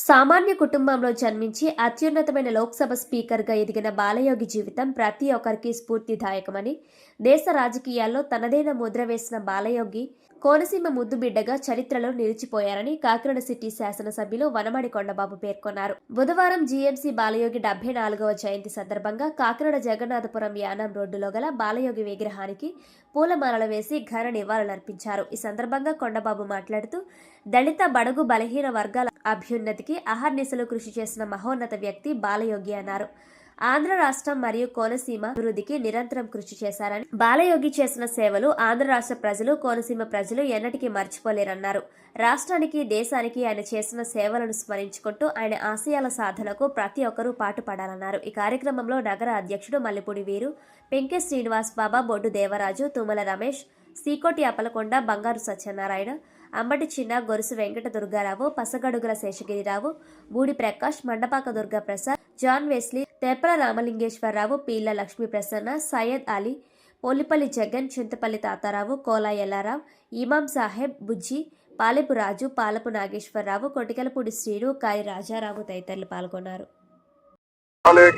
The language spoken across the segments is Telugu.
సామాన్య కుటుంబంలో జన్మించి అత్యున్నతమైన లోక్సభ స్పీకర్గా ఎదిగిన బాలయోగి జీవితం ప్రతి ఒక్కరికి స్ఫూర్తిదాయకమని దేశ రాజకీయాల్లో తనదైన ముద్ర వేసిన బాలయోగి కోనసీమ ముద్దుబిడ్డగా చరిత్రలో నిలిచిపోయారని కాకినాడ సిటీ శాసనసభ్యులు వనమడి కొండబాబు పేర్కొన్నారు. బుధవారం జీఎంసీ బాలయోగి డెబ్బై నాలుగవ జయంతి సందర్భంగా కాకినాడ జగన్నాథపురం యానం రోడ్డులో గల బాలయోగి విగ్రహానికి పూలమాలలు వేసి ఘన నివాళులర్పించారు. ఈ సందర్భంగా కొండబాబు మాట్లాడుతూ దళిత బడుగు బలహీన వర్గాల అభ్యున్నతికి అహర్నిశలు కృషి చేసిన మహోన్నత వ్యక్తి బాలయోగి అన్నారు. ఆంధ్ర రాష్ట్రం మరియు కోనసీమ అభివృద్ధికి నిరంతరం కృషి చేశారని బాలయోగి చేసిన సేవలు ఆంధ్ర రాష్ట్ర ప్రజలు కోనసీమ ప్రజలు ఎన్నటికీ మర్చిపోలేరన్నారు. రాష్ట్రానికి దేశానికి ఆయన చేసిన సేవలను స్మరించుకుంటూ ఆయన ఆశయాల సాధనకు ప్రతి ఒక్కరూ పాటుపడాలన్నారు. ఈ కార్యక్రమంలో నగర అధ్యక్షుడు మల్లెపూడి వీరు పెంకె శ్రీనివాస్ బాబా బొడ్డు దేవరాజు తుమ్మల రమేష్ సీకోటి అప్పలకొండ బంగారు సత్యనారాయణ అంబటి చిన్న గొరుసు వెంకట దుర్గారావు పసగడుగుల శేషగిరిరావు బూడి ప్రకాష్ మండపాక దుర్గా ప్రసాద్ జాన్ వెస్లీ తెప్పల రామలింగేశ్వరరావు పీళ్ళ లక్ష్మీ ప్రసన్న సయ్యద్ అలీ పోలిపల్లి జగన్ చింతపల్లి తాతారావు కోలా ఎల్లారావు ఇమాం సాహెబ్ బుజ్జి పాలెపు రాజు పాలపు నాగేశ్వరరావు కొటికలపూడి శ్రీను కాయి రాజారావు తదితరులు పాల్గొన్నారు.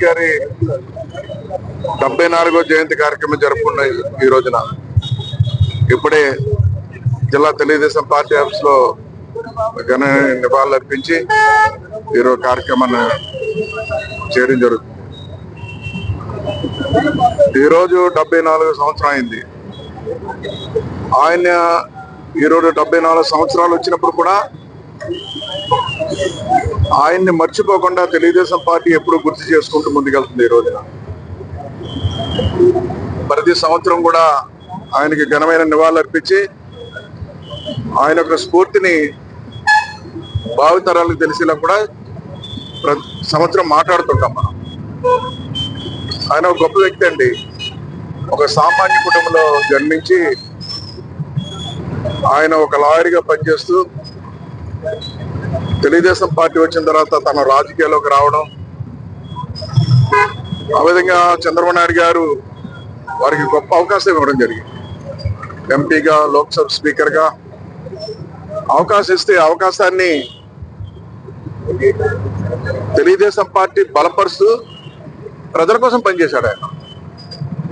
గారి డెబ్బై నాలుగో జయంతి కార్యక్రమం జరుపుకున్న ఈ రోజున ఇప్పుడే జిల్లా తెలుగుదేశం పార్టీ ఆఫీస్లో ఘన నివాళులు అర్పించి ఈరోజు కార్యక్రమాన్ని చేయడం జరుగుతుంది. ఈరోజు డెబ్బై నాలుగు సంవత్సరం అయింది. ఆయన ఈరోజు డెబ్బై నాలుగు సంవత్సరాలు వచ్చినప్పుడు కూడా ఆయన్ని మర్చిపోకుండా తెలుగుదేశం పార్టీ ఎప్పుడు గుర్తు చేసుకుంటూ ముందుకెళ్తుంది ఈ రోజున. ప్రతి సంవత్సరం కూడా ఆయనకి ఘనమైన నివాళులు అర్పించి ఆయన యొక్క స్ఫూర్తిని భావితరాలకు తెలిసేలా కూడా ప్రతి సంవత్సరం మాట్లాడుతుంటాం మనం. ఆయన ఒక గొప్ప వ్యక్తి అండి. ఒక సామాన్య కుటుంబంలో జన్మించి ఆయన ఒక లాయర్గా పనిచేస్తూ తెలుగుదేశం పార్టీ వచ్చిన తర్వాత తన రాజకీయాల్లోకి రావడం ఆ విధంగా చంద్రబాబు నాయుడు గారు వారికి గొప్ప అవకాశం ఇవ్వడం జరిగింది. ఎంపీగా లోక్సభ స్పీకర్గా అవకాశం ఇస్తే అవకాశాన్ని తెలుగుదేశం పార్టీ బలపరుస్తూ ప్రజల కోసం పనిచేశాడు ఆయన.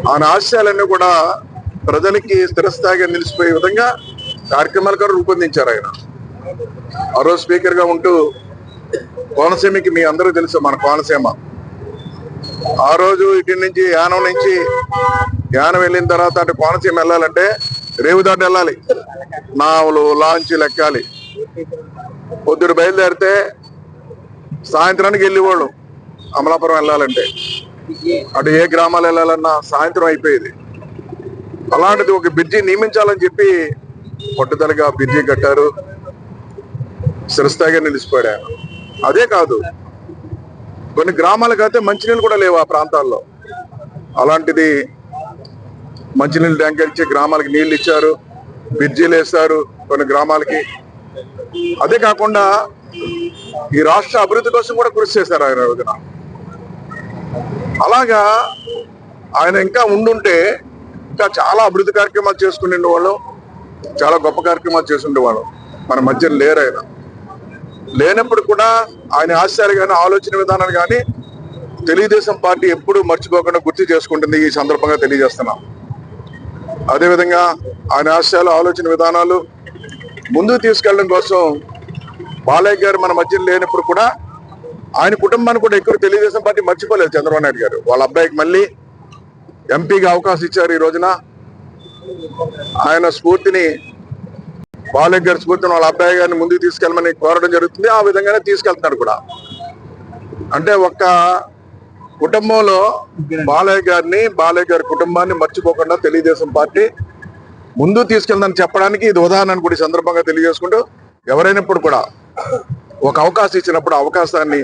ఆయన ఆశయాలన్నీ కూడా ప్రజలకి స్థిరస్థాయిగా నిలిచిపోయే విధంగా కార్యక్రమాలు కూడా రూపొందించారు ఆయన. ఆ రోజు స్పీకర్గా ఉంటూ కోనసీమకి మీ అందరూ తెలుసు మన కోనసీమ. ఆ రోజు ఇటు నుంచి యానం నుంచి యానం వెళ్ళిన తర్వాత అటు కోనసీమ వెళ్ళాలంటే రేవు దాటి వెళ్ళాలి. నావలు లాంచీలు ఎక్కాలి పొద్దుడు బయలుదేరితే సాయంత్రానికి వెళ్ళేవాళ్ళు అమలాపురం వెళ్ళాలంటే. అటు ఏ గ్రామాలు వెళ్ళాలన్నా సాయంత్రం అయిపోయేది. అలాంటిది ఒక బ్రిడ్జి నియమించాలని చెప్పి పట్టుదలగా బ్రిడ్జి కట్టారు. చిరస్థాయిగా నిలిచిపోయాడు అదే కాదు కొన్ని గ్రామాలకు అయితే మంచినీళ్ళు కూడా లేవు ఆ ప్రాంతాల్లో. అలాంటిది మంచినీళ్ళు ట్యాంకర్ ఇచ్చి గ్రామాలకి నీళ్ళు ఇచ్చారు బ్రిడ్జీలు వేస్తారు కొన్ని గ్రామాలకి. అదే కాకుండా ఈ రాష్ట్ర అభివృద్ధి కోసం కూడా కృషి చేశారు ఆయన రోజున. అలాగా ఆయన ఇంకా ఉండుంటే ఇంకా చాలా అభివృద్ధి కార్యక్రమాలు చేసుకునే వాళ్ళు చాలా గొప్ప కార్యక్రమాలు చేసుండేవాళ్ళు మన మధ్య లేరు ఆయన. లేనప్పుడు కూడా ఆయన ఆశయాలు కానీ ఆలోచన విధానాలు కానీ తెలుగుదేశం పార్టీ ఎప్పుడూ మర్చిపోకుండా గుర్తు చేసుకుంటుంది ఈ సందర్భంగా తెలియజేస్తున్నాం. అదేవిధంగా ఆయన ఆశయాలు ఆలోచన విధానాలు ముందుకు తీసుకెళ్ళడం కోసం బాలయ్య గారు మన మధ్య లేనప్పుడు కూడా ఆయన కుటుంబాన్ని కూడా ఎక్కువ తెలుగుదేశం పార్టీ మర్చిపోలేదు చంద్రబాబు నాయుడు గారు. వాళ్ళ అబ్బాయికి మళ్ళీ ఎంపీగా అవకాశం ఇచ్చారు ఈ రోజున. ఆయన స్ఫూర్తిని బాలయ్య గారి స్ఫూర్తిని వాళ్ళ అబ్బాయి గారిని ముందుకు తీసుకెళ్ళమని కోరడం జరుగుతుంది. ఆ విధంగానే తీసుకెళ్తున్నారు కూడా. అంటే ఒక్క కుటుంబంలో బాలయ్య గారిని బాలయ్య గారి కుటుంబాన్ని మర్చిపోకుండా తెలుగుదేశం పార్టీ ముందు తీసుకెళ్దని చెప్పడానికి ఇది ఉదాహరణ కూడా ఈ సందర్భంగా తెలియజేసుకుంటూ ఎవరైనప్పుడు కూడా ఒక అవకాశం ఇచ్చినప్పుడు అవకాశాన్ని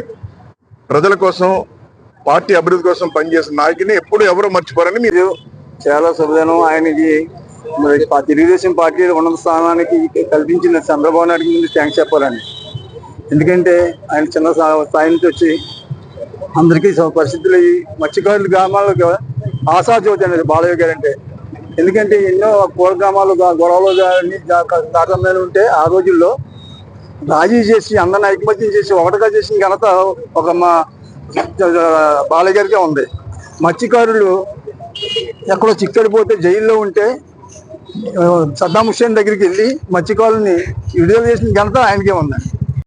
ప్రజల కోసం పార్టీ అభివృద్ధి కోసం పనిచేసిన నాయకుని ఎప్పుడు ఎవరు మర్చిపోరని మీరు చాలా శుభదినం ఆయనకి మరి తెలుగుదేశం పార్టీ ఉన్నత స్థానానికి కల్పించిన చంద్రబాబు నాయుడు ముందు థ్యాంక్స్ చెప్పాలని ఎందుకంటే ఆయన చిన్న స్థాయి నుంచి వచ్చి అందరికీ స- పరిస్థితులు ఈ మత్స్యకారులు గ్రామాలకు ఆశాజ్యోతి అనేది బాలయ్య గారు అంటే. ఎందుకంటే ఎన్నో పూల గ్రామాలు గొడవలు కానీ తారతమ్యాలు ఉంటే ఆ రోజుల్లో రాజీ చేసి అందరిని ఐకమత్యం చేసి ఒకటిగా చేసిన ఘనత ఒక మా బాలయ్య గారికే ఉంది. మత్స్యకారులు ఎక్కడో చిక్కడిపోతే జైల్లో ఉంటే సద్దాం హుస్సేన్ దగ్గరికి వెళ్ళి మత్స్యకారుల్ని విడుదల చేసిన ఘనత ఆయనకే ఉందండి